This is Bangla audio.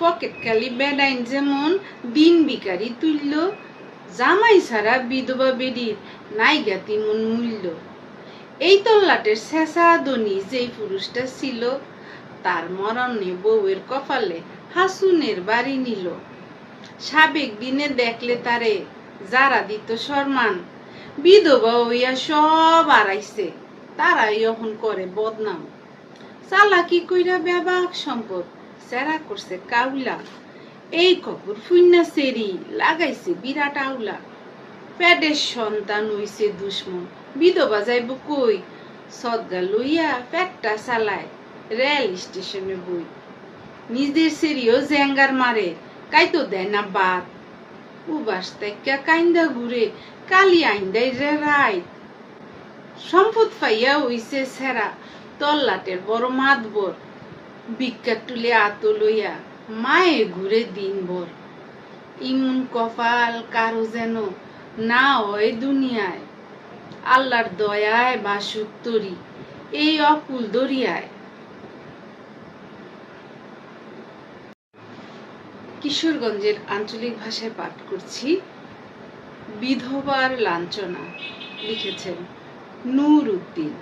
পকেট কালি বেডাইন যেমন দিন বিকারি তুলল জামাই ছাড়া বিধবা বেডির নাই জ্ঞাতি মন মূল্য এই তল্লাটের শেষা দনি যেই পুরুষটা ছিল, তার মরণে বউয়ের কপালে হাসুনের বাড়ি নিল। সাবেক দিনে দেখলে তারে যারা দিত সম্মান, বিধবা হইয়া সব আড়াইছে তারাই এখন করে বদনাম। চালাকি কইরা ব্যাবাক সম্পদ সেরা করছে কাউলা। এই খবর ফুইনা সেরি লাগাইছে বিরাট আউলা। প্যাডের সন্তান হইছে দুশ্মন, বিধবা যাইব কই? সদ্গা লইয়া প্যাকটা চালায়, রেল স্টেশনে বই। নিজের সেরিও জেঙ্গার মারে, কাইতো দেয় না বাদ। উবাস তাইকা কাইন্দা ঘুরে, কালি আইন্দাই রে রাই সম্পদ পাইয়া হইছে সেরা, তল্লাটের বড় মাতবর। বিজ্ঞা তুলে আত লইয়া মায়ে ঘুরে দিনভর ইমন কপাল কারও যেন না হয় দুনিয়ায়। আল্লাহর দয়ায় বা সুত্তরি, এই অকুল দরিয়ায়। কিশোরগঞ্জের আঞ্চলিক ভাষায় পাঠ করছি, বিধবার লাঞ্ছনা, লিখেছেন নূর উদ্দিন